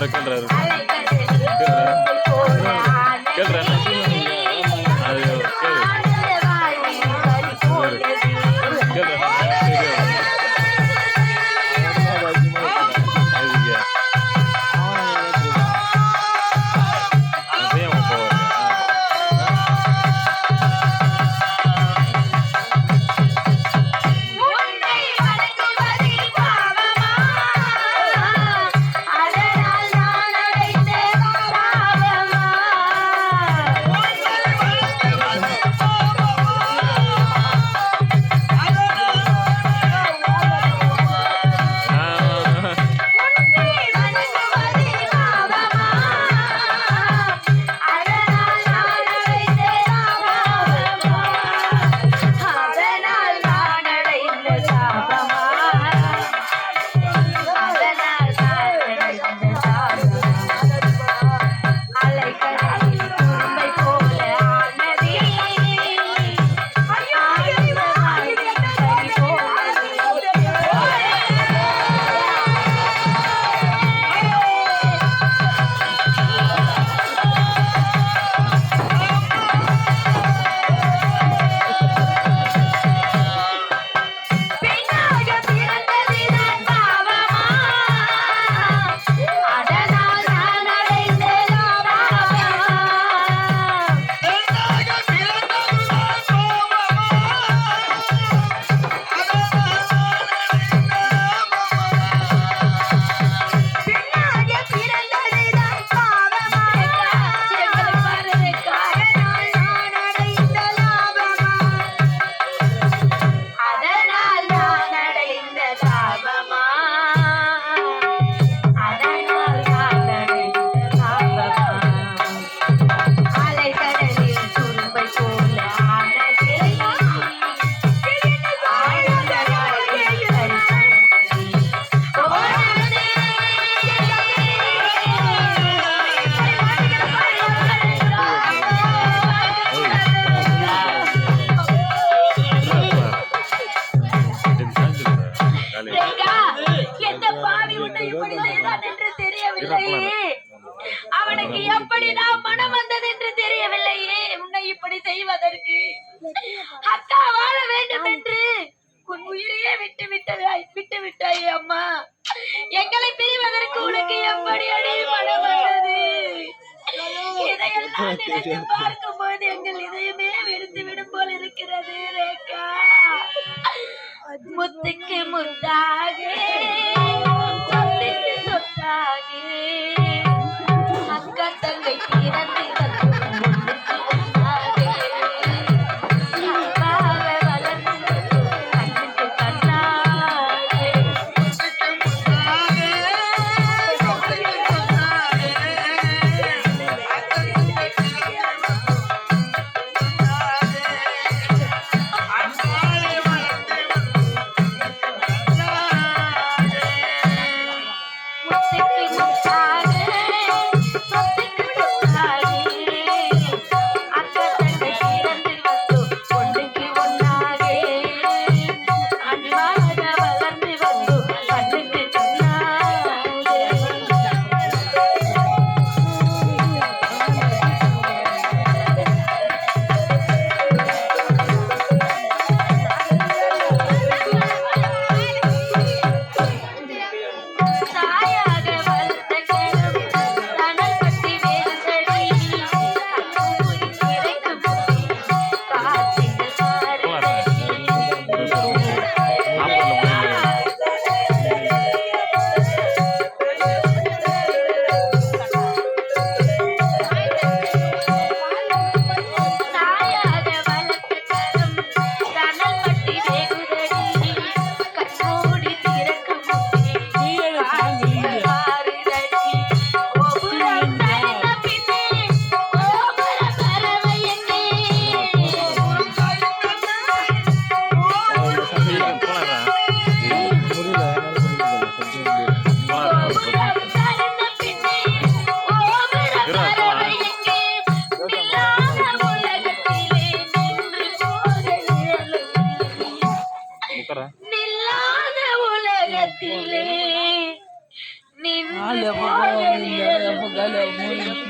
நடக்கின்றது பிறகு அக்கா வாழ வேண்டும் என்று. உன் உயிரையே விட்டு விட்டதாய் விட்டு விட்டாய் அம்மா. எங்களை பிரிவதற்கு உனக்கு எப்படி அடி மனம் வந்தது? இதையெல்லாம் நினைத்து பார்க்கும் போது எங்கள் இதயமே வெடித்து விடும் போல் இருக்கிறது ரேகா. முத்துக்கு முத்தா. no time Olha, eu vou ganhar, eu vou ganhar muito.